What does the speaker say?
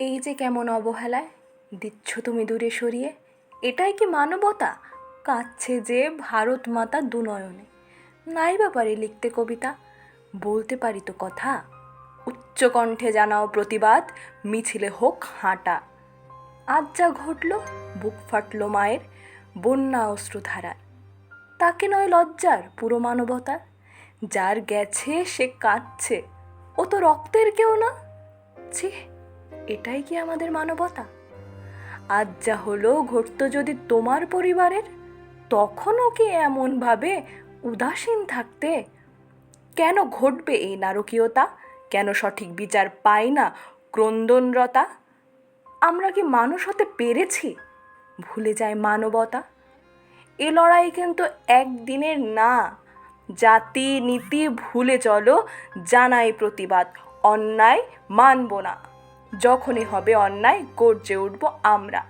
এই যে কেমন অবহেলায় দিচ্ছ তুমি দূরে সরিয়ে, এটাই কি মানবতা? কাচ্ছে যে ভারত মাতা দুনয়নে। নাই ব্যাপারে লিখতে কবিতা, বলতে পারি তো কথা। উচ্চকণ্ঠে জানাও প্রতিবাদ, মিছিলে হোক হাঁটা। আজ যা ঘটল, বুক ফাটলো মায়ের, বন্যা অশ্রুধারায় তাকে নয় লজ্জার, পুরো মানবতার। যার গেছে, সে কাঁদছে। ও তো রক্তের কেউ না? ছি এটাই কি আমাদের মানবতা? আজ যা হলো ঘটতো যদি তোমার পরিবারের, তখনও কি এমনভাবে উদাসীন থাকতে? কেন ঘটবে এই নারকীয়তা? কেন সঠিক বিচার পাই না ক্রন্দনরতা? আমরা কি মানুষ হতে পেরেছি? ভুলে যায় মানবতা। এ লড়াই কিন্তু একদিনের না। জাতি নীতি ভুলে চলো, জানাই প্রতিবাদ, অন্যায় মানব না। যখনই হবে অন্যায় গর্জে উঠব আমরা।